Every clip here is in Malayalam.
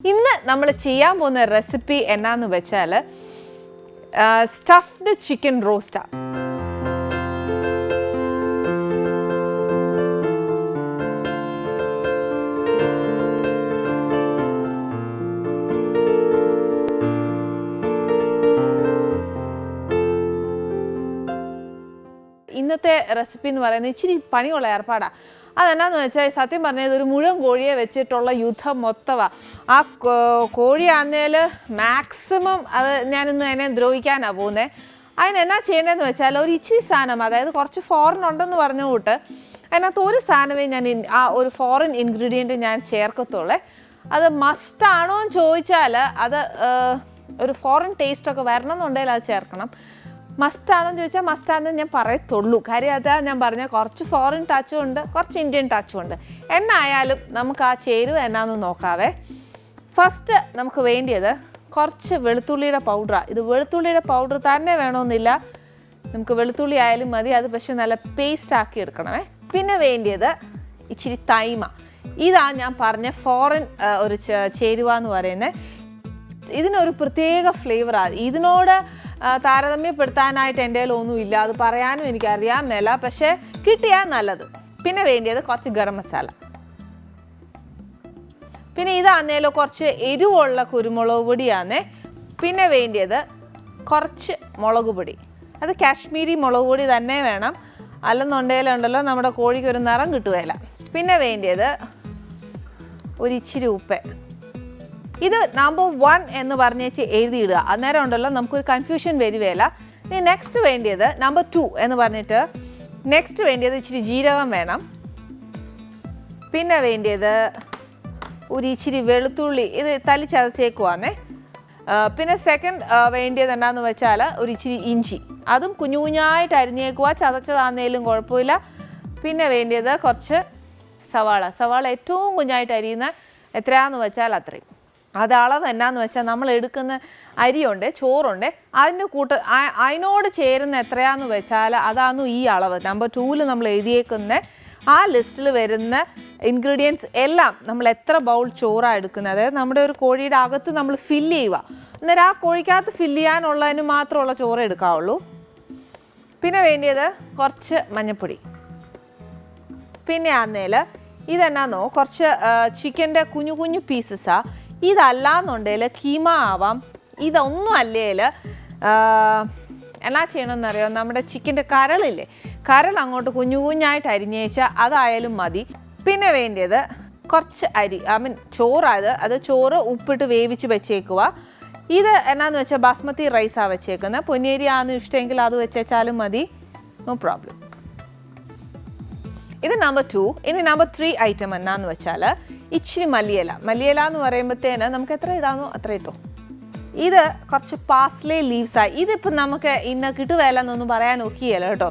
ഇന്ന് നമ്മൾ ചെയ്യാൻ പോകുന്ന റെസിപ്പി എന്നാന്ന് വെച്ചാൽ സ്റ്റഫ്ഡ് ചിക്കൻ റോസ്റ്റാ ഇന്നത്തെ റെസിപ്പി എന്ന് പറയുന്നത് ഇച്ചിരി പണിയുള്ള ഏർപ്പാടാണ് അതെന്നാന്ന് വെച്ചാൽ സത്യം പറഞ്ഞത് ഒരു മുഴുവൻ കോഴിയെ വെച്ചിട്ടുള്ള യുദ്ധം മൊത്തവ. ആ കോഴിയാന്നേൽ മാക്സിമം അത് ഞാനിന്ന് അതിനെ ദ്രോഹിക്കാനാണ് പോകുന്നത് അതിനെന്നാ ചെയ്യേണ്ടതെന്ന് വെച്ചാൽ ഒരു ഇച്ചിരി സാധനം അതായത് കുറച്ച് ഫോറിൻ ഉണ്ടെന്ന് പറഞ്ഞ കൂട്ട് അതിനകത്ത് ഒരു സാധനമേ ഞാൻ ആ ഒരു ഫോറിൻ ഇൻഗ്രീഡിയന്റ് ഞാൻ ചേർക്കത്തുള്ളേ. അത് മസ്റ്റാണോ എന്ന് ചോദിച്ചാൽ അത് ഒരു ഫോറിൻ ടേസ്റ്റൊക്കെ വരണം എന്നുണ്ടെങ്കിൽ അത് ചേർക്കണം. മസ്റ്റാണെന്ന് ചോദിച്ചാൽ മസ്റ്റാണെന്ന് ഞാൻ പറയത്തുള്ളൂ. കാര്യം അതാ ഞാൻ പറഞ്ഞ കുറച്ച് ഫോറിൻ ടച്ചും ഉണ്ട് കുറച്ച് ഇന്ത്യൻ ടച്ചും ഉണ്ട്. എന്നായാലും നമുക്ക് ആ ചേരുവ എന്നാന്ന് നോക്കാവേ. ഫസ്റ്റ് നമുക്ക് വേണ്ടിയത് കുറച്ച് വെളുത്തുള്ളിയുടെ പൗഡറാണ് ഇത് വെളുത്തുള്ളിയുടെ പൗഡർ തന്നെ വേണമെന്നില്ല. നമുക്ക് വെളുത്തുള്ളി ആയാലും മതി. അത് പക്ഷെ നല്ല പേസ്റ്റ് ആക്കി എടുക്കണമേ. പിന്നെ വേണ്ടിയത് ഇച്ചിരി തൈമ. ഇതാ ഞാൻ പറഞ്ഞ ഫോറിൻ ഒരു ചേരുവ എന്ന് പറയുന്നത്. ഇതിനൊരു പ്രത്യേക ഫ്ലേവറാണ് ഇതിനോട് താരതമ്യപ്പെടുത്താനായിട്ട് എന്റെ ഒന്നുമില്ല അത് പറയാനും എനിക്കറിയാൻ മേല. പക്ഷേ കിട്ടിയാൽ നല്ലത്. പിന്നെ വേണ്ടിയത് കുറച്ച് ഗരം മസാല. പിന്നെ ഇതാന്നേലോ കുറച്ച് എരിവുള്ള കുരുമുളക് പൊടിയാന്നേ. പിന്നെ വേണ്ടിയത് കുറച്ച് മുളക് പൊടി. അത് കാശ്മീരി മുളക് പൊടി തന്നെ വേണം. അല്ലെന്നുണ്ടെങ്കിലുണ്ടല്ലോ നമ്മുടെ കോഴിക്ക് ഒരു നിറം കിട്ടുകയില്ല. പിന്നെ വേണ്ടിയത് ഒരു ഇച്ചിരി ഉപ്പ്. ഇത് നമ്പർ വൺ എന്ന് പറഞ്ഞേച്ച് എഴുതിയിടുക. അന്നേരം ഉണ്ടല്ലോ നമുക്കൊരു കൺഫ്യൂഷൻ വരുവേല ഇനി നെക്സ്റ്റ് വേണ്ടിയത് നമ്പർ ടു എന്ന് പറഞ്ഞിട്ട് നെക്സ്റ്റ് വേണ്ടിയത് ഇച്ചിരി ജീരകം വേണം. പിന്നെ വേണ്ടിയത് ഒരു ഇച്ചിരി വെളുത്തുള്ളി ഇത് തല്ലി ചതച്ചേക്കുവാന്നേ പിന്നെ സെക്കൻഡ് വേണ്ടിയത് എന്താണെന്ന് വെച്ചാൽ ഒരു ഇച്ചിരി ഇഞ്ചി. അതും കുഞ്ഞു കുഞ്ഞായിട്ട് അരിഞ്ഞേക്കുക ചതച്ചതാന്നേലും കുഴപ്പമില്ല. പിന്നെ വേണ്ടിയത് കുറച്ച് സവാള. സവാള ഏറ്റവും കുഞ്ഞായിട്ട് അരിയുന്ന എത്രയാന്ന് വെച്ചാൽ അത്രയും. അത് അളവ് എന്നാന്ന് വെച്ചാൽ നമ്മൾ എടുക്കുന്ന അരിയുണ്ട് ചോറുണ്ട് അതിന്റെ കൂട്ട് അതിനോട് ചേരുന്ന എത്രയാന്ന് വെച്ചാൽ അതാണ് ഈ അളവ്. നമ്പർ ടൂവിൽ നമ്മൾ എഴുതിയേക്കുന്ന ആ ലിസ്റ്റിൽ വരുന്ന ഇൻഗ്രീഡിയൻസ് എല്ലാം നമ്മൾ എത്ര ബൗൾ ചോറാണ് എടുക്കുന്നത്. അതായത് നമ്മുടെ ഒരു കോഴിയുടെ അകത്ത് നമ്മൾ ഫില്ല് ചെയ്യുക. അന്നേരം ആ കോഴിക്കകത്ത് ഫില്ല് ചെയ്യാനുള്ളതിന് മാത്രമുള്ള ചോറ് എടുക്കാവുള്ളൂ. പിന്നെ വേണ്ടിയത് കുറച്ച് മഞ്ഞപ്പൊടി. പിന്നെ ആന്നേൽ ഇതെന്നാന്നോ കുറച്ച് ചിക്കന്റെ കുഞ്ഞു കുഞ്ഞു പീസസാ ഇതല്ലാന്നുണ്ടെങ്കിൽ കീമ ആവാം. ഇതൊന്നും അല്ലേൽ എന്നാ ചെയ്യണമെന്നറിയോ? നമ്മുടെ ചിക്കന്റെ കരളില്ലേ? കരൾ അങ്ങോട്ട് കുഞ്ഞു കുഞ്ഞായിട്ട് അരിഞ്ഞേച്ചാൽ അതായാലും മതി. പിന്നെ വേണ്ടിയത് കുറച്ച് അരി ഐ മീൻ ചോറായത്. അത് ചോറ് ഉപ്പിട്ട് വേവിച്ച് വെച്ചേക്കുക ഇത് എന്നാന്ന് വെച്ചാൽ ബാസ്മതി റൈസാണ് വെച്ചേക്കുന്നത് പൊന്നേരി ആണെന്ന് ഇഷ്ടമെങ്കിൽ അത് വെച്ചേച്ചാലും മതി. No problem. ഇത് നമ്പർ ടു. ഇനി നമ്പർ ത്രീ ഐറ്റം എന്നാന്ന് വെച്ചാൽ ഇച്ചിരി മല്ലിയില. മല്ലിയില എന്ന് പറയുമ്പോഴത്തേന് നമുക്ക് എത്ര ഇടാമോ അത്ര ഇട്ടോ. ഇത് കുറച്ച് പാസ്ലേ ലീവ്സായി. ഇതിപ്പോൾ നമുക്ക് ഇന്ന് കിട്ടുകയല്ല എന്നൊന്നും പറയാൻ ഒക്കിയല്ല കേട്ടോ.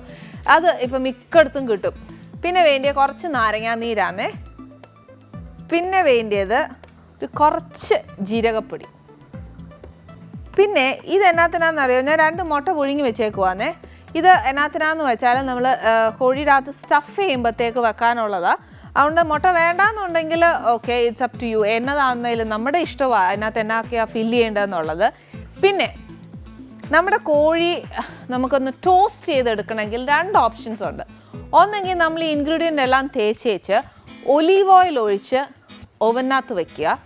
അത് ഇപ്പം മിക്കടത്തും കിട്ടും. പിന്നെ വേണ്ടിയ കുറച്ച് നാരങ്ങാ നീരാന്നേ. പിന്നെ വേണ്ടിയത് ഒരു കുറച്ച് ജീരകപ്പൊടി. പിന്നെ ഇത് എന്നാത്തിനാണെന്നറിയോ ഞാൻ രണ്ട് മുട്ട പുഴുങ്ങി വെച്ചേക്കുവാന്നേ. ഇത് എന്നാത്തിനാന്ന് വെച്ചാൽ നമ്മൾ കോഴിയുടെ അകത്ത് സ്റ്റഫ് ചെയ്യുമ്പോഴത്തേക്ക് വെക്കാനുള്ളതാണ് അതുകൊണ്ട് മുട്ട വേണ്ടാന്നുണ്ടെങ്കിൽ okay it's up to you എന്നതാണെന്നതിലും നമ്മുടെ ഇഷ്ടമാണ് അതിനകത്ത് എന്നാക്കിയാണ് ഫില്ല് ചെയ്യേണ്ടതെന്നുള്ളത്. പിന്നെ നമ്മുടെ കോഴി നമുക്കൊന്ന് ടോസ്റ്റ് ചെയ്തെടുക്കണമെങ്കിൽ രണ്ട് ഓപ്ഷൻസ് ഉണ്ട്. ഒന്നെങ്കിൽ നമ്മൾ ഈ ഇൻഗ്രീഡിയന്റ് എല്ലാം തേച്ചേച്ച് ഒലീവ് ഓയിൽ ഒഴിച്ച് ഓവനകത്ത് വെക്കുക.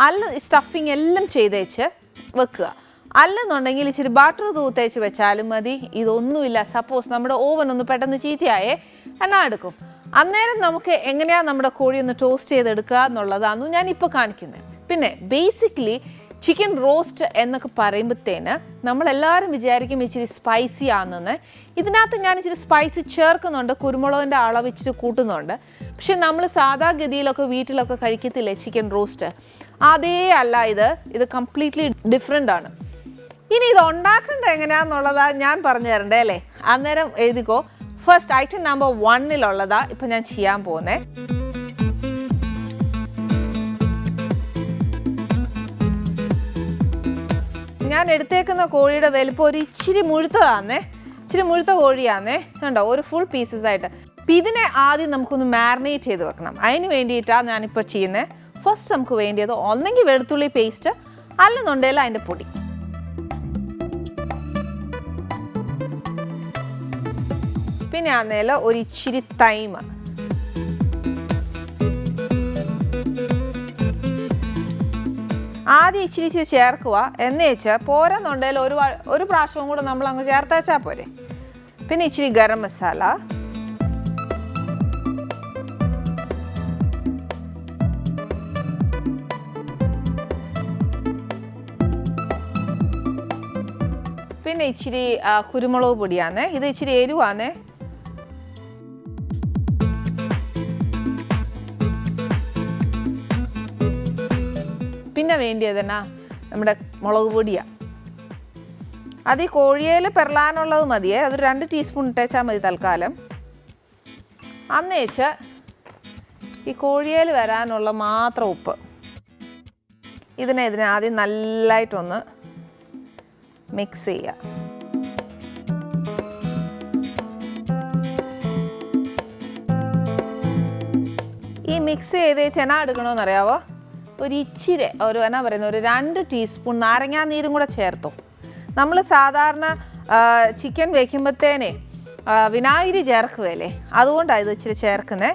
അല്ല സ്റ്റഫിങ് എല്ലാം ചെയ്തേച്ച് വെക്കുക. അല്ലെന്നുണ്ടെങ്കിൽ ഇച്ചിരി ബട്ടർ തൂത്തേച്ച് വെച്ചാലും മതി. ഇതൊന്നുമില്ല. സപ്പോസ് നമ്മുടെ ഓവൻ ഒന്ന് പെട്ടെന്ന് ചീത്തയായേ എന്നാ എടുക്കും. അന്നേരം നമുക്ക് എങ്ങനെയാണ് നമ്മുടെ കോഴി ഒന്ന് ടോസ്റ്റ് ചെയ്തെടുക്കുക എന്നുള്ളതാണ് ഞാൻ ഇപ്പോൾ കാണിക്കുന്നത് പിന്നെ ബേസിക്കലി ചിക്കൻ റോസ്റ്റ് എന്നൊക്കെ പറയുമ്പോഴത്തേന് നമ്മളെല്ലാവരും വിചാരിക്കും ഇച്ചിരി സ്പൈസി ആണെന്ന്. ഇതിനകത്ത് ഞാൻ ഇച്ചിരി സ്പൈസി ചേർക്കുന്നുണ്ട് കുരുമുളകിന്റെ അളവ് ഇച്ചിരി കൂട്ടുന്നുണ്ട്. പക്ഷെ നമ്മൾ സാധാഗതിയിലൊക്കെ വീട്ടിലൊക്കെ കഴിക്കത്തില്ലേ ചിക്കൻ റോസ്റ്റ് അതേ അല്ല ഇത്. ഇത് കംപ്ലീറ്റ്ലി ഡിഫറെന്റ് ആണ്. ഇനി ഇത് ഉണ്ടാക്കേണ്ടത് എങ്ങനെയാണെന്നുള്ളതാണ് ഞാൻ പറഞ്ഞു തരണ്ടേ അല്ലേ? അന്നേരം എഴുതിക്കോ. ഫസ്റ്റ് ഐറ്റം നമ്പർ വണ്ണിലുള്ളതാ ഇപ്പം ഞാൻ ചെയ്യാൻ പോകുന്നത് ഞാൻ എടുത്തേക്കുന്ന കോഴിയുടെ വലിപ്പം ഒരു ഇച്ചിരി മുഴുത്തതാന്നേ. ഇച്ചിരി മുഴുത്ത കോഴിയാന്നേ. കണ്ടോ? ഒരു ഫുൾ പീസസ് ആയിട്ട്. അപ്പം ഇതിനെ ആദ്യം നമുക്കൊന്ന് മാരിനേറ്റ് ചെയ്ത് വെക്കണം. അതിന് വേണ്ടിയിട്ടാണ് ഞാനിപ്പോൾ ചെയ്യുന്നത് ഫസ്റ്റ് നമുക്ക് വേണ്ടിയത് ഒന്നെങ്കിൽ വെളുത്തുള്ളി പേസ്റ്റ് അല്ലെന്നുണ്ടെങ്കിൽ അതിന്റെ പൊടി. ആന്നേൽ ഒരു ഇച്ചിരി തൈമ ആദ്യം ഇച്ചിരി ഇച്ചിരി ചേർക്കുക എന്ന് വെച്ചാൽ പോരെന്നുണ്ടെങ്കിൽ ഒരു ഒരു പ്രാവശ്യവും കൂടെ നമ്മൾ അങ്ങ് ചേർത്തേച്ചാൽ പോരെ. പിന്നെ ഇച്ചിരി ഗരം മസാല. പിന്നെ ഇച്ചിരി കുരുമുളക് പൊടിയാണേ ഇത് ഇച്ചിരി എരിവാണേ പിന്നെ വേണ്ടിയത് എന്നാ? നമ്മുടെ മുളക് പൊടിയാണ് അത് ഈ കോഴിയേൽ പെരളാനുള്ളത് മതിയേ അത് രണ്ട് ടീസ്പൂൺ ഇട്ടേച്ചാൽ മതി തൽക്കാലം. അന്ന് വെച്ച് ഈ കോഴിയേൽ വരാനുള്ള മാത്രം ഉപ്പ്. ഇതിനെ ഇതിനെ ആദ്യം നല്ലതായിട്ടൊന്ന് മിക്സ് ചെയ്യുക ഈ മിക്സ് ചെയ്ത് ചെന എടുക്കണമെന്ന് അറിയാവോ ഒരു ഇച്ചിരി ഒരു എന്നാ പറയുന്നത് ഒരു രണ്ട് ടീസ്പൂൺ നാരങ്ങാ നീരും കൂടെ ചേർത്തു. നമ്മൾ സാധാരണ ചിക്കൻ വയ്ക്കുമ്പോഴത്തേനെ വിനാഗിരി ചേർക്കുകയല്ലേ? അതുകൊണ്ടാണ് ഇത് ഇച്ചിരി ചേർക്കുന്നത്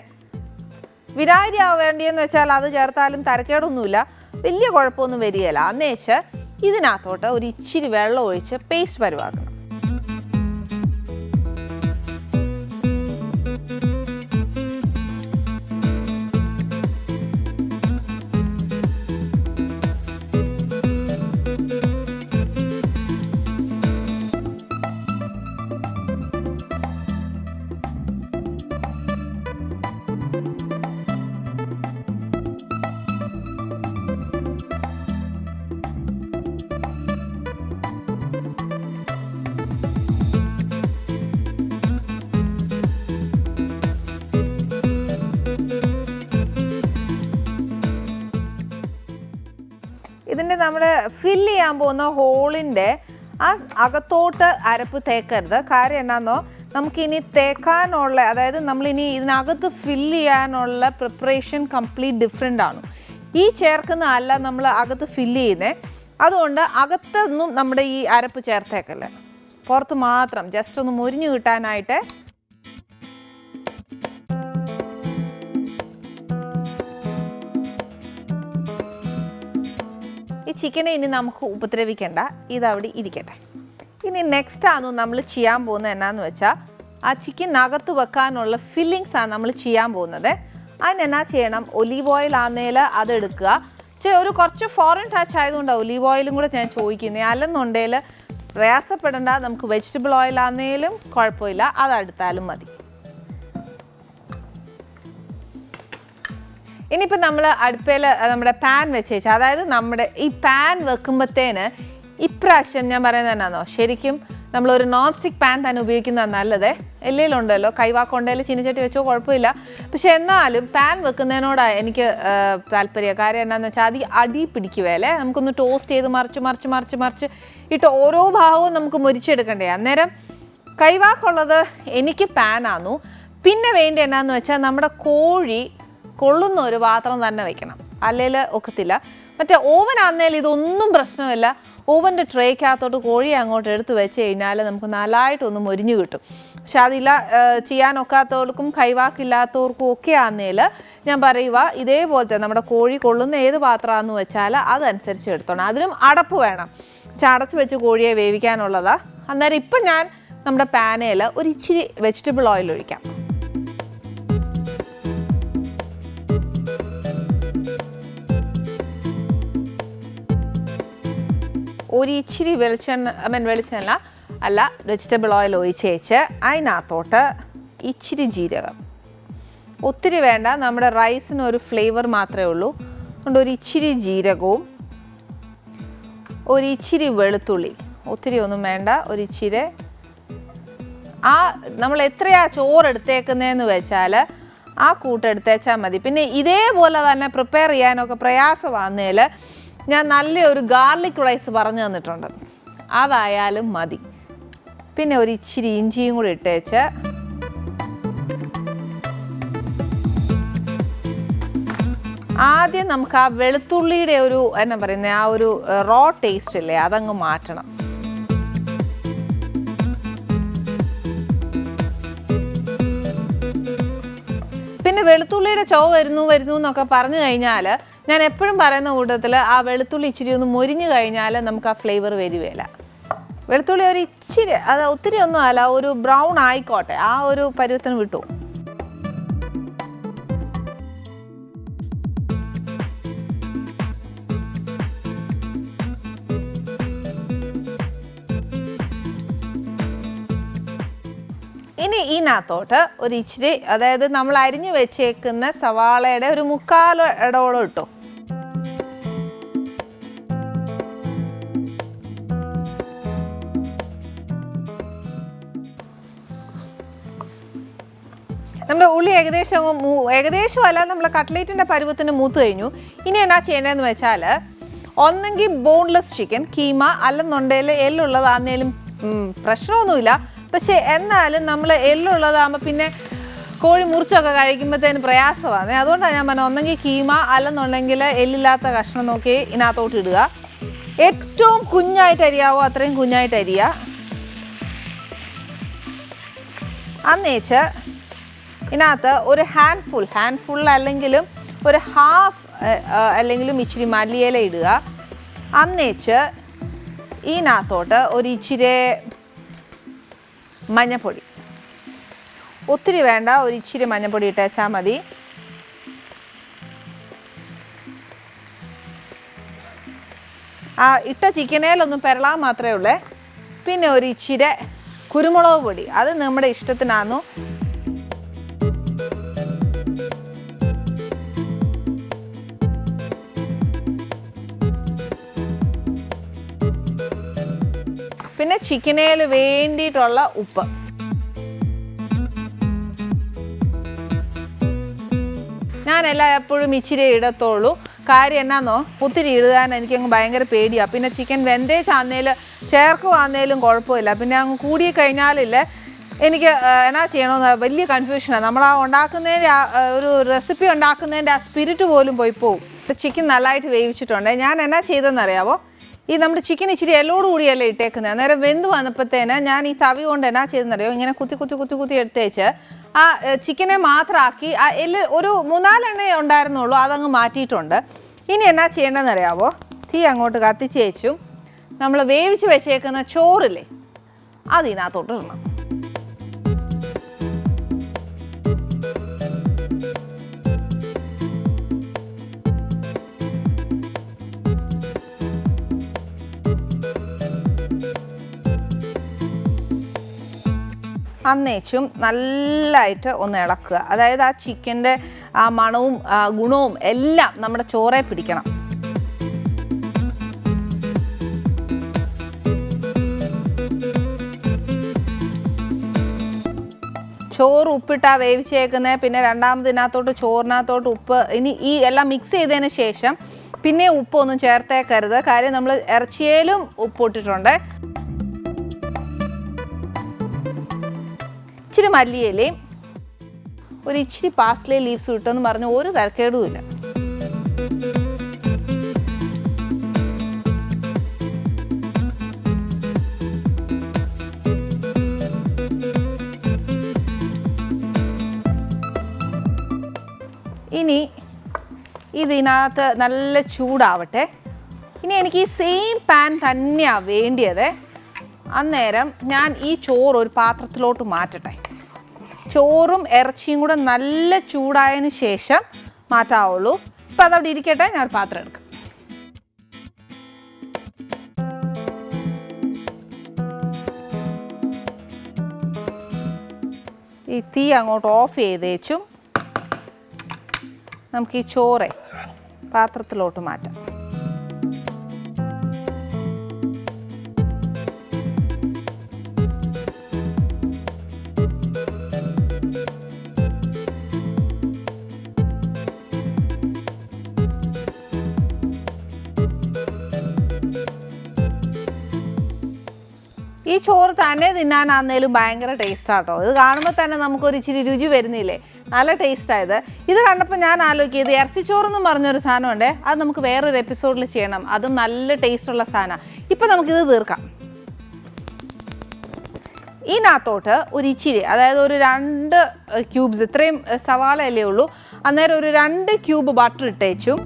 വിനാഗിരി ആവേണ്ടിയെന്ന് വേണ്ടിയെന്ന് വെച്ചാൽ അത് ചേർത്താലും തരക്കേടൊന്നുമില്ല. വലിയ കുഴപ്പമൊന്നും വരികയില്ല. അന്നേച്ച് ഇതിനകത്തോട്ട് ഒരു ഇച്ചിരി വെള്ളം ഒഴിച്ച് പേസ്റ്റ് പരുവാക്കണം നമ്മൾ ഫില്ല് ചെയ്യാൻ പോകുന്ന ഹോളിന്റെ ആ അകത്തോട്ട് അരപ്പ് തേക്കരുത്. കാര്യം എന്നാന്നോ? നമുക്കിനി തേക്കാനുള്ള അതായത് നമ്മളിനി ഇതിനകത്ത് ഫില്ല് ചെയ്യാനുള്ള പ്രിപ്പറേഷൻ കംപ്ലീറ്റ് ഡിഫറെന്റ് ആണ്. ഈ ചേർക്കുന്ന അല്ല നമ്മൾ അകത്ത് ഫില്ല് ചെയ്യുന്നത് അതുകൊണ്ട് അകത്തൊന്നും നമ്മുടെ ഈ അരപ്പ് ചേർത്തേക്കല്ലേ. പുറത്ത് മാത്രം ജസ്റ്റ് ഒന്ന് മുരിഞ്ഞു കിട്ടാനായിട്ട് ഈ ചിക്കനെ ഇനി നമുക്ക് ഉപദ്രവിക്കേണ്ട. ഇതവിടെ ഇരിക്കട്ടെ. ഇനി നെക്സ്റ്റ് ആണ് നമ്മൾ ചെയ്യാൻ പോകുന്നത് എന്നാന്ന് വെച്ചാൽ ആ ചിക്കനകത്ത് വെക്കാനുള്ള ഫില്ലിങ്സ് ആണ് നമ്മൾ ചെയ്യാൻ പോകുന്നത്. അതിനെന്നാ ചെയ്യണം? ഒലീവ് ഓയിൽ ആന്നേൽ അതെടുക്കുക ചെ- ഒരു കുറച്ച് ഫോറിൻ ടച്ച് ആയതുകൊണ്ട് ഒലീവ് ഓയിലും കൂടെ ഞാൻ ചോദിക്കുന്നത് അല്ലെന്നുണ്ടെങ്കിൽ പ്രയാസപ്പെടേണ്ട. നമുക്ക് വെജിറ്റബിൾ ഓയിൽ ആന്നേലും കുഴപ്പമില്ല. അതെടുത്താലും മതി. ഇനിയിപ്പോൾ നമ്മൾ അടുപ്പയിൽ നമ്മുടെ പാൻ വെച്ച് വെച്ചാൽ അതായത് നമ്മുടെ ഈ പാൻ വെക്കുമ്പോഴത്തേന് ഇപ്രാവശ്യം ഞാൻ പറയുന്നത് തന്നെയാണോ ശരിക്കും നമ്മളൊരു നോൺ സ്റ്റിക്ക് പാൻ തന്നെ ഉപയോഗിക്കുന്നത് നല്ലതേ. എല്ലിലുണ്ടല്ലോ കൈവാക്കൊണ്ടേൽ ചീനിച്ചട്ടി വെച്ചോ കുഴപ്പമില്ല. പക്ഷെ എന്നാലും പാൻ വെക്കുന്നതിനോടാണ് എനിക്ക് താല്പര്യം. കാര്യം എന്നാന്ന് വെച്ചാൽ അതി അടി പിടിക്കുവേലേ നമുക്കൊന്ന് ടോസ്റ്റ് ചെയ്ത് മറിച്ച് മറിച്ച് മറിച്ച് മറിച്ച് ഇട്ട് ഓരോ ഭാഗവും നമുക്ക് മുരിച്ചെടുക്കണ്ടേ? അന്നേരം കൈവാക്കുള്ളത് എനിക്ക് പാനാന്നു പിന്നെ വേണ്ടി എന്നാന്ന് വെച്ചാൽ നമ്മുടെ കോഴി കൊള്ളുന്ന ഒരു പാത്രം തന്നെ വെക്കണം. അല്ലെങ്കിൽ ഒക്കത്തില്ല. മറ്റേ ഓവൻ ആന്നേൽ ഇതൊന്നും പ്രശ്നമില്ല. ഓവന്റെ ട്രേക്കകത്തോട്ട് കോഴി അങ്ങോട്ട് എടുത്ത് വെച്ച് കഴിഞ്ഞാൽ നമുക്ക് നല്ലതായിട്ടൊന്നും മൊരിഞ്ഞു കിട്ടും. പക്ഷെ അതില്ല ചെയ്യാനൊക്കാത്തവർക്കും കൈവാക്കില്ലാത്തവർക്കും ഒക്കെ ആന്നേൽ ഞാൻ പറയുക ഇതേപോലത്തെ നമ്മുടെ കോഴി കൊള്ളുന്ന ഏത് പാത്രമാണെന്ന് വെച്ചാൽ അതനുസരിച്ച് എടുത്തോണം. അതിനും അടപ്പ് വേണം. അടച്ച് വെച്ച് കോഴിയെ വേവിക്കാനുള്ളതാണ് അന്നേരം ഇപ്പം ഞാൻ നമ്മുടെ പാനയിൽ ഒരു ഇച്ചിരി വെജിറ്റബിൾ ഓയിൽ ഒഴിക്കാം. ഒരു ഇച്ചിരി വെളിച്ചെണ്ണ ഐ മീൻ വെളിച്ചെണ്ണ അല്ല വെജിറ്റബിൾ ഓയിൽ ഒഴിച്ച് വെച്ച് അതിനകത്തോട്ട് ഇച്ചിരി ജീരകം. ഒത്തിരി വേണ്ട നമ്മുടെ റൈസിന് ഒരു ഫ്ലേവർ മാത്രമേ ഉള്ളൂ. അതുകൊണ്ട് ഒരു ഇച്ചിരി ജീരകവും ഒരു ഇച്ചിരി വെളുത്തുള്ളി. ഒത്തിരി ഒന്നും വേണ്ട ഒരു ഇച്ചിരി. ആ നമ്മൾ എത്രയാ ചോറ് എടുത്തേക്കുന്നതെന്ന് വെച്ചാൽ ആ കൂട്ടെടുത്തേച്ചാൽ മതി. പിന്നെ ഇതേപോലെ തന്നെ പ്രിപ്പയർ ചെയ്യാനൊക്കെ പ്രയാസമാകുന്നതിൽ ഞാൻ നല്ലൊരു ഗാർലിക് റൈസ് പറഞ്ഞു തന്നിട്ടുണ്ട്. അതായാലും മതി. പിന്നെ ഒരു ഇച്ചിരി ഇഞ്ചിയും കൂടി ഇട്ടേച്ച് ആദ്യം നമുക്ക് ആ വെളുത്തുള്ളിയുടെ ഒരു എന്നാ പറയുന്നത് ആ ഒരു റോ ടേസ്റ്റ് അല്ലേ അതങ്ങ് മാറ്റണം. പിന്നെ വെളുത്തുള്ളിയുടെ ചോ വരുന്നു വരുന്നു എന്നൊക്കെ പറഞ്ഞു കഴിഞ്ഞാൽ ഞാൻ എപ്പോഴും പറയുന്ന കൂട്ടത്തിൽ ആ വെളുത്തുള്ളി ഇച്ചിരി ഒന്ന് മൊരിഞ്ഞു കഴിഞ്ഞാൽ നമുക്ക് ആ ഫ്ലേവർ വരുവേല. വെളുത്തുള്ളി ഒരു ഇച്ചിരി അത് ഒത്തിരി ഒന്നും അല്ല ഒരു ബ്രൗൺ ആയിക്കോട്ടെ ആ ഒരു പരുവത്തിന് വിട്ടു. ഇനി ഇതിനകത്തോട്ട് ഒരു ഇച്ചിരി അതായത് നമ്മൾ അരിഞ്ഞു വെച്ചേക്കുന്ന സവാളയുടെ ഒരു മുക്കാൽ ഇടോളം ഇട്ടു. ഏകദേശം ഏകദേശം അല്ല നമ്മൾ കട്ട്ലേറ്റിന്റെ പരുവത്തിന് മൂത്ത് കഴിഞ്ഞു. ഇനി എന്നാ ചെയ്യേണ്ടതെന്ന് വെച്ചാൽ ഒന്നെങ്കിൽ ബോൺലെസ് ചിക്കൻ കീമ അല്ലെന്നുണ്ടെങ്കിൽ എല്ലുള്ളതാന്നേലും പ്രശ്നമൊന്നുമില്ല. പക്ഷേ എന്നാലും നമ്മൾ എല്ലുള്ളതാകുമ്പോൾ പിന്നെ കോഴി മുറിച്ചൊക്കെ കഴിക്കുമ്പോഴത്തേന് പ്രയാസമാണ്. അതുകൊണ്ടാണ് ഞാൻ പറഞ്ഞത് ഒന്നെങ്കിൽ കീമ അല്ലെന്നുണ്ടെങ്കിൽ എല്ലില്ലാത്ത കഷ്ണം നോക്കി ഇതിനകത്തോട്ട് ഇടുക. ഏറ്റവും കുഞ്ഞായിട്ട് അരിയാവോ അത്രയും കുഞ്ഞായിട്ട് അരിയുക അന്നേച്ച് ഇതിനകത്ത് ഒരു ഹാൻഡ് ഫുൾ ഹാൻഡ് ഫുൾ അല്ലെങ്കിലും ഒരു ഹാഫ് അല്ലെങ്കിലും ഇച്ചിരി മല്ലിയില ഇടുക. അന്നേച്ച് ഇതിനകത്തോട്ട് ഒരു ഇച്ചിരി മഞ്ഞപ്പൊടി. ഒത്തിരി വേണ്ട ഒരു ഇച്ചിരി മഞ്ഞപ്പൊടി ഇട്ടേച്ചാൽ മതി. ആ ഇട്ട ചിക്കനേലൊന്നും പെരളാൻ മാത്രമേ ഉള്ളേ. പിന്നെ ഒരു ഇച്ചിരി കുരുമുളക് പൊടി. അത് നമ്മുടെ ഇഷ്ടത്തിനാന്നു ചിക്കനേൽ വേണ്ടിയിട്ടുള്ള ഉപ്പ്. ഞാൻ എല്ലാ എപ്പോഴും ഇച്ചിരി ഇടത്തുള്ളൂ കാര്യം എന്നാന്നോ? ഒത്തിരി ഇടാൻ എനിക്കങ്ങ് ഭയങ്കര പേടിയാണ് പിന്നെ ചിക്കൻ വെന്തേച്ചാന്നേൽ ചേർക്കുവാന്നേലും കുഴപ്പമില്ല. പിന്നെ അങ്ങ് കൂടി കഴിഞ്ഞാലില്ലേ എനിക്ക് എന്നാ ചെയ്യണമെന്ന് വലിയ കൺഫ്യൂഷനാണ് നമ്മൾ ആ ഉണ്ടാക്കുന്നതിന്റെ ഒരു റെസിപ്പി ഉണ്ടാക്കുന്നതിന്റെ ആ സ്പിരിറ്റ് പോലും പോയി പോകും ചിക്കൻ നല്ലതായിട്ട് വേവിച്ചിട്ടുണ്ട്. ഞാൻ എന്നാ ചെയ്തതെന്നറിയാവോ? ഈ നമ്മുടെ ചിക്കൻ ഇച്ചിരി എല്ലോട് കൂടിയല്ലേ ഇട്ടേക്കുന്നത് അന്നേരം വെന്ത് വന്നപ്പോഴത്തേന് ഞാൻ ഈ തവി കൊണ്ട് എന്നാ ചെയ്തെന്നറിയോ ഇങ്ങനെ കുത്തി കുത്തി കുത്തി കുത്തി എടുത്തേച്ച് ആ ചിക്കനെ മാത്രമാക്കി ആ എല്ല് ഒരു മൂന്നാലെണ്ണ ഉണ്ടായിരുന്നുള്ളൂ അതങ്ങ് മാറ്റിയിട്ടുണ്ട്. ഇനി എന്നാ ചെയ്യേണ്ടതെന്നറിയാവോ? തീ അങ്ങോട്ട് കത്തിച്ചേച്ചും നമ്മൾ വേവിച്ച് വെച്ചേക്കുന്ന ചോറില്ലേ അതിനകത്തോട്ട് ഇടണം. അന്നേച്ചും നല്ലതായിട്ട് ഒന്ന് ഇളക്കുക. അതായത് ആ ചിക്കന്റെ ആ മണവും ഗുണവും എല്ലാം നമ്മുടെ ചോറെ പിടിക്കണം. ചോറ് ഉപ്പിട്ടാ വേവിച്ചേക്കുന്നത് പിന്നെ രണ്ടാമതിനകത്തോട്ട് ചോറിനകത്തോട്ട് ഉപ്പ് ഇനി ഈ എല്ലാം മിക്സ് ചെയ്തതിന് ശേഷം പിന്നെ ഉപ്പൊന്നും ചേർത്തേക്കരുത്. കാര്യം നമ്മൾ ഇറച്ചിയേലും ഉപ്പിട്ടിട്ടുണ്ട് ഇച്ചിരി മല്ലിയിലയും ഒരു ഇച്ചിരി പാസ്ലെ ലീവ്സ് കിട്ടുമെന്ന് പറഞ്ഞ് ഒരു തരക്കേടുമില്ല ഇനി ഇതിനകത്ത് നല്ല ചൂടാവട്ടെ. ഇനി എനിക്ക് ഈ സെയിം പാൻ തന്നെയാണ് വേണ്ടിയത്. അന്നേരം ഞാൻ ഈ ചോറ് ഒരു പാത്രത്തിലോട്ട് മാറ്റട്ടെ. ചോറും ഇറച്ചിയും കൂടെ നല്ല ചൂടായതിന് ശേഷം മാറ്റാവുള്ളൂ. ഇപ്പം അതവിടെ ഇരിക്കട്ടെ ഞാൻ ഒരു പാത്രം എടുക്കും. ഈ തീ അങ്ങോട്ട് ഓഫ് ചെയ്തേച്ചും നമുക്ക് ഈ ചോറ് പാത്രത്തിലോട്ട് മാറ്റാം. ഈ ചോറ് തന്നെ തിന്നാനാന്നേലും ഭയങ്കര ടേസ്റ്റ് ആട്ടോ ഇത് കാണുമ്പോൾ തന്നെ നമുക്കൊരു ഇച്ചിരി രുചി വരുന്നില്ലേ? നല്ല ടേസ്റ്റ് ആയത് ഇത് കണ്ടപ്പോൾ ഞാൻ ആലോചിക്കുക ഇത് ഇറച്ചിച്ചോറെന്നും പറഞ്ഞൊരു സാധനമുണ്ടേ അത് നമുക്ക് വേറൊരു എപ്പിസോഡിൽ ചെയ്യണം. അതും നല്ല ടേസ്റ്റുള്ള സാധനമാണ് ഇപ്പം നമുക്കിത് തീർക്കാം. ഇതിനകത്തോട്ട് ഒരു ഇച്ചിരി അതായത് ഒരു രണ്ട് ക്യൂബ്സ് ഇത്രയും സവാള സവാളയല്ലേ ഉള്ളൂ. അന്നേരം ഒരു രണ്ട് ക്യൂബ് ബട്ടർ ഇട്ടേച്ചും.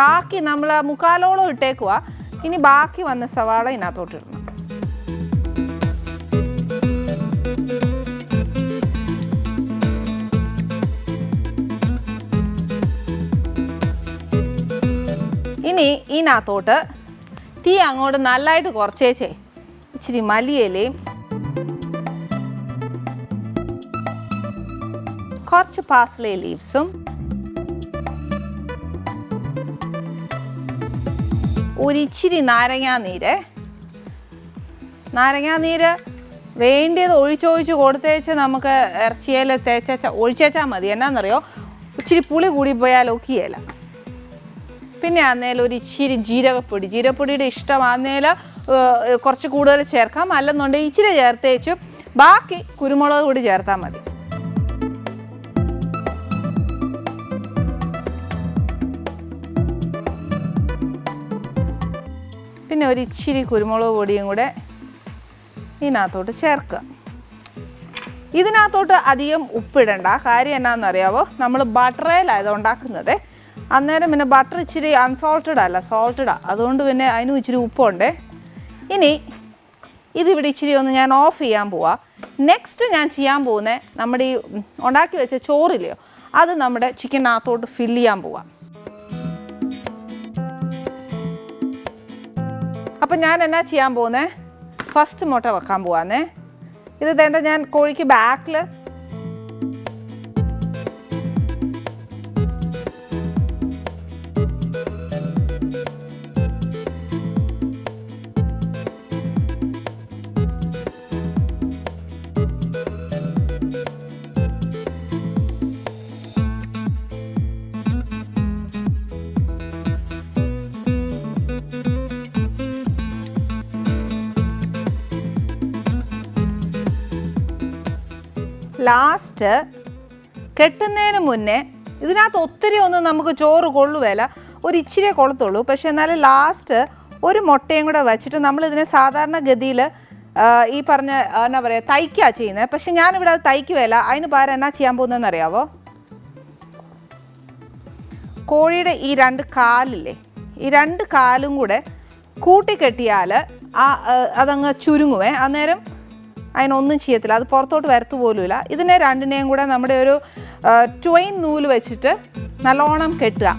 ബാക്കി നമ്മൾ മുക്കാലോളം ഇട്ടേക്കുക ഇനി ബാക്കി വന്ന സവാള ഇതിനകത്തോട്ട് ഇടണം. ഇനി ഇതിനകത്തോട്ട് തീ അങ്ങോട്ട് നല്ലതായിട്ട് കുറച്ചേച്ചേ. ഇച്ചിരി മല്ലിയിലയും കുറച്ച് പാസ്ലേ ലീവ്സും ഒരിച്ചിരി നാരങ്ങാനീര് നാരങ്ങാനീര് വേണ്ടിയത് ഒഴിച്ചൊഴിച്ച് കൊടുത്തേച്ച് നമുക്ക് ഇറച്ചിയിൽ തേച്ച ഒഴിച്ചേച്ചാൽ മതി. എന്നാണെന്നറിയോ ഇച്ചിരി പുളി കൂടിപ്പോയാൽ ഒക്കിയല്ല പിന്നെ അന്നേലും ഒരു ഇച്ചിരി ജീരകപ്പൊടി. ജീരകപ്പൊടിയുടെ ഇഷ്ടം ആന്നേൽ കുറച്ച് കൂടുതൽ ചേർക്കാം. അല്ലെന്നുണ്ടെങ്കിൽ ഇച്ചിരി ചേർത്തേച്ചും ബാക്കി കുരുമുളക് കൂടി ചേർത്താൽ മതി. പിന്നെ ഒരു ഇച്ചിരി കുരുമുളക് പൊടിയും കൂടെ ഇതിനകത്തോട്ട് ചേർക്കുക. ഇതിനകത്തോട്ട് അധികം ഉപ്പിടണ്ട. കാര്യം എന്നാണെന്നറിയാവോ? നമ്മൾ ബട്ടറേലാണ് ഇത് ഉണ്ടാക്കുന്നത്. അന്നേരം പിന്നെ ബട്ടർ ഇച്ചിരി അൺസോൾട്ടഡ് അല്ല സോൾട്ടഡാണ് അതുകൊണ്ട് പിന്നെ അതിനും ഇച്ചിരി ഉപ്പുണ്ട്. ഇനി ഇതിവിടെ ഇച്ചിരി ഒന്ന് ഞാൻ ഓഫ് ചെയ്യാൻ പോവാം. നെക്സ്റ്റ് ഞാൻ ചെയ്യാൻ പോകുന്നത് നമ്മുടെ ഈ ഉണ്ടാക്കി വെച്ച ചോറില്ലയോ? അത് നമ്മുടെ ചിക്കനകത്തോട്ട് ഫില്ല് ചെയ്യാൻ പോവാം. അപ്പം ഞാൻ എന്നാ ചെയ്യാൻ പോകുന്നത് ഫസ്റ്റ് മുട്ട വെക്കാൻ പോവാന്നേ. ഇത് തേണ്ട ഞാൻ കോഴിക്ക് ബാക്കിൽ ലാസ്റ്റ് കെട്ടുന്നതിന് മുന്നേ ഇതിനകത്ത് ഒത്തിരി ഒന്നും നമുക്ക് ചോറ് കൊള്ളുവേല ഒരു ഇച്ചിരി കൊളുത്തുള്ളൂ പക്ഷേ എന്നാലും ലാസ്റ്റ് ഒരു മുട്ടയും കൂടെ വെച്ചിട്ട് നമ്മൾ ഇതിനെ സാധാരണ ഗതിയിൽ ഈ പറഞ്ഞ എന്നാ പറയുക തയ്ക്കുക ചെയ്യുന്നത്. പക്ഷെ ഞാനിവിടെ അത് തയ്ക്കുവേല അതിന് പകരം എന്നാ ചെയ്യാൻ പോകുന്നതെന്ന് അറിയാവോ കോഴിയുടെ ഈ രണ്ട് കാലില്ലേ ഈ രണ്ട് കാലും കൂടെ കൂട്ടിക്കെട്ടിയാൽ ആ, അതങ്ങ് ചുരുങ്ങുവേ. അന്നേരം അതിനൊന്നും ചെയ്യത്തില്ല. അത് പുറത്തോട്ട് വരത്തു പോലുമില്ല. ഇതിനെ രണ്ടിനെയും കൂടെ നമ്മുടെ ഒരു ട്വൈൻ നൂൽ വെച്ചിട്ട് നല്ലോണം കെട്ടുക.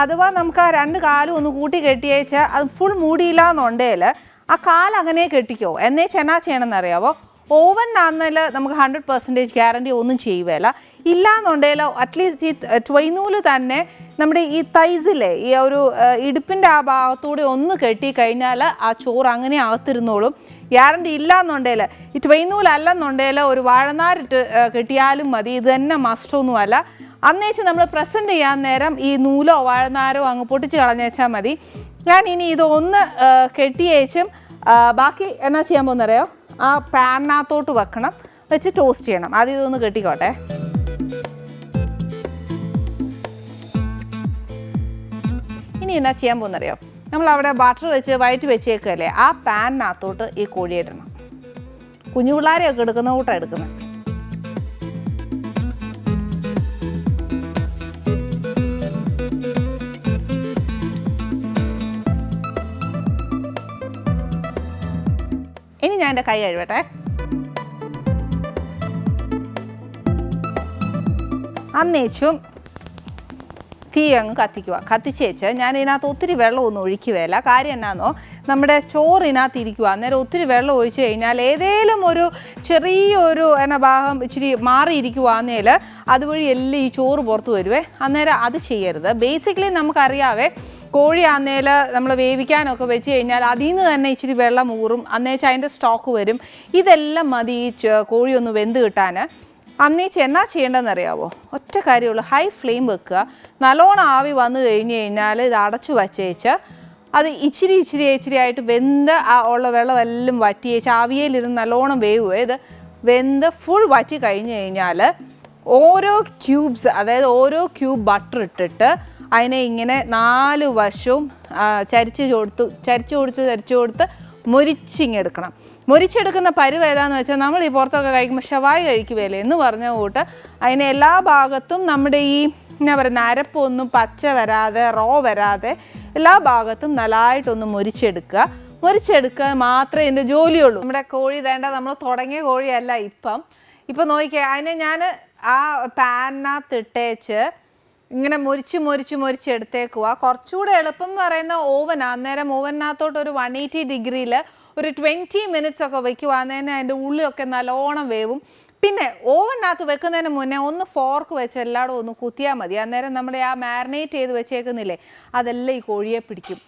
അഥവാ നമുക്ക് ആ രണ്ട് കാലും ഒന്ന് കൂട്ടി കെട്ടിയേച്ച് അത് ഫുൾ മൂടിയില്ല എന്നുണ്ടെങ്കിൽ ആ കാൽ അങ്ങനെ കെട്ടിക്കോ. എന്നേ ചെന്നാ ചെയ്യണമെന്ന് ഓവൻ ആണെന്നാൽ നമുക്ക് ഹൺഡ്രഡ് പെർസെന്റേജ് ഗ്യാരണ്ടി ഒന്നും ചെയ്യുകയില്ല ഇല്ലാന്നുണ്ടെങ്കിൽ അറ്റ്ലീസ്റ്റ് ഈ ട്വൈനൂൽ തന്നെ നമ്മുടെ ഈ തൈസിലെ ഈ ഒരു ഇടുപ്പിന്റെ ആ ഭാഗത്തൂടെ ഒന്ന് കെട്ടി കഴിഞ്ഞാൽ ആ ചോറ് അങ്ങനെ അകത്തിരുന്നോളും ഗ്യാരണ്ടി ഇല്ല എന്നുണ്ടെങ്കിൽ ഈ ട്വൈനൂലല്ലെന്നുണ്ടെങ്കിൽ ഒരു വാഴനാരിട്ട് കെട്ടിയാലും മതി. ഇത് തന്നെ മസ്റ്റൊന്നുമല്ല അന്നേച്ച് നമ്മൾ പ്രസന്റ് ചെയ്യാൻ നേരം ഈ നൂലോ വാഴനാരോ അങ്ങ് പൊട്ടിച്ച് കളഞ്ഞേച്ചാൽ മതി. ഞാൻ ഇനി ഇതൊന്ന് കെട്ടിയേച്ചും ബാക്കി എന്നാ ചെയ്യാൻ പോകുന്നറിയോ? ആ പാനിനകത്തോട്ട് വെക്കണം. വെച്ച് ടോസ്റ്റ് ചെയ്യണം. ആദ്യം ഇതൊന്ന് കെട്ടിക്കോട്ടെ. ഇനി എന്നാ ചെയ്യാൻ പോകുന്നറിയോ? നമ്മൾ അവിടെ ബട്ടർ വെച്ച് വയറ്റ് വെച്ചേക്കല്ലേ ആ പാനിനകത്തോട്ട് ഈ കോഴി ഇടണം. കുഞ്ഞു പിള്ളേരെയൊക്കെ എടുക്കുന്ന കൂട്ടാണ് എടുക്കുന്നത് എന്റെ കൈ കഴുകട്ടെ അന്നേച്ചും തീ അങ്ങ് കത്തിക്കുക. കത്തിച്ചേച്ച് ഞാൻ ഇതിനകത്ത് ഒത്തിരി വെള്ളമൊന്നും ഒഴിക്കുകയില്ല. കാര്യം എന്നാന്നോ? നമ്മുടെ ചോറിനകത്ത് ഇരിക്കുക. അന്നേരം ഒത്തിരി വെള്ളം ഒഴിച്ചു കഴിഞ്ഞാൽ ഏതേലും ഒരു ചെറിയൊരു എന്നാ ഭാഗം ഇച്ചിരി മാറിയിരിക്കുവാന്നേൽ അതുവഴി എല്ലാം ഈ ചോറ് പുറത്ത് വരുവേ. അന്നേരം അത് ചെയ്യരുത്. ബേസിക്കലി നമുക്കറിയാവേ കോഴി ആന്നേൽ നമ്മൾ വേവിക്കാനൊക്കെ വെച്ച് കഴിഞ്ഞാൽ അതിൽ നിന്ന് തന്നെ ഇച്ചിരി വെള്ളം ഊറും അന്നേച്ച് അതിന്റെ സ്റ്റോക്ക് വരും. ഇതെല്ലാം മതി ഈ കോഴി ഒന്ന് വെന്ത് കിട്ടാൻ അന്നേച്ച് എന്നാ ചെയ്യേണ്ടതെന്ന് അറിയാവോ ഒറ്റ കാര്യമുള്ളൂ ഹൈ ഫ്ലെയിം വെക്കുക. നല്ലോണം ആവി വന്നു കഴിഞ്ഞ് കഴിഞ്ഞാൽ ഇത് അടച്ചു വച്ചേച്ച് അത് ഇച്ചിരി ഇച്ചിരി ഇച്ചിരി ആയിട്ട് വെന്ത് ആ ഉള്ള വെള്ളമെല്ലാം വറ്റിയേച്ച് ആവിയയിലിരുന്ന് നല്ലോണം വേവ് ഇത് വെന്ത് ഫുൾ വറ്റി കഴിഞ്ഞ് കഴിഞ്ഞാൽ ഓരോ ക്യൂബ്സ് അതായത് ഓരോ ക്യൂബ് ബട്ടർ ഇട്ടിട്ട് അതിനെ ഇങ്ങനെ നാല് വശവും ചരിച്ച് കൊടുത്ത് ചരിച്ച് കൊടുത്ത് ചരിച്ച് കൊടുത്ത് മുരിച്ചിങ്ങെടുക്കണം മുരിച്ചെടുക്കുന്ന പരുവ് ഏതാന്ന് വെച്ചാൽ നമ്മൾ ഈ പുറത്തൊക്കെ കഴിക്കുമ്പോൾ ഷവായി കഴിക്കുകയല്ലേ എന്ന് പറഞ്ഞ കൂട്ട് അതിനെ എല്ലാ ഭാഗത്തും നമ്മുടെ ഈ എന്നാ പറയുന്ന അരപ്പൊന്നും പച്ച വരാതെ റോ വരാതെ എല്ലാ ഭാഗത്തും നല്ലതായിട്ടൊന്ന് മുരിച്ചെടുക്കുക. മുരിച്ചെടുക്കുക മാത്രമേ എന്റെ ജോലിയുള്ളൂ. നമ്മുടെ കോഴി വേണ്ട നമ്മൾ തുടങ്ങിയ കോഴിയല്ല ഇപ്പം. ഇപ്പം നോക്കിയാൽ അതിനെ ഞാൻ ആ പാനിനകത്ത് ഇട്ടേച്ച് ഇങ്ങനെ മുരിച്ച് മുരിച്ച് മുരിച്ച് എടുത്തേക്കുക കുറച്ചുകൂടെ എളുപ്പം പറയുന്ന ഓവൻ അന്നേരം ഓവനകത്തോട്ട് ഒരു വൺ എയ്റ്റി ഡിഗ്രിയിൽ ഒരു ട്വന്റി മിനിറ്റ്സ് ഒക്കെ വയ്ക്കുക അന്നേരം അതിന്റെ ഉള്ളിലൊക്കെ നല്ലോണം വേവും. പിന്നെ ഓവനകത്ത് വെക്കുന്നതിന് മുന്നേ ഒന്ന് ഫോർക്ക് വെച്ച് എല്ലായിടും ഒന്ന് കുത്തിയാൽ മതി. അന്നേരം നമ്മൾ ആ മാരിനേറ്റ് ചെയ്ത് വെച്ചേക്കുന്നില്ലേ അതെല്ലാം ഈ കോഴിയെ പിടിക്കും.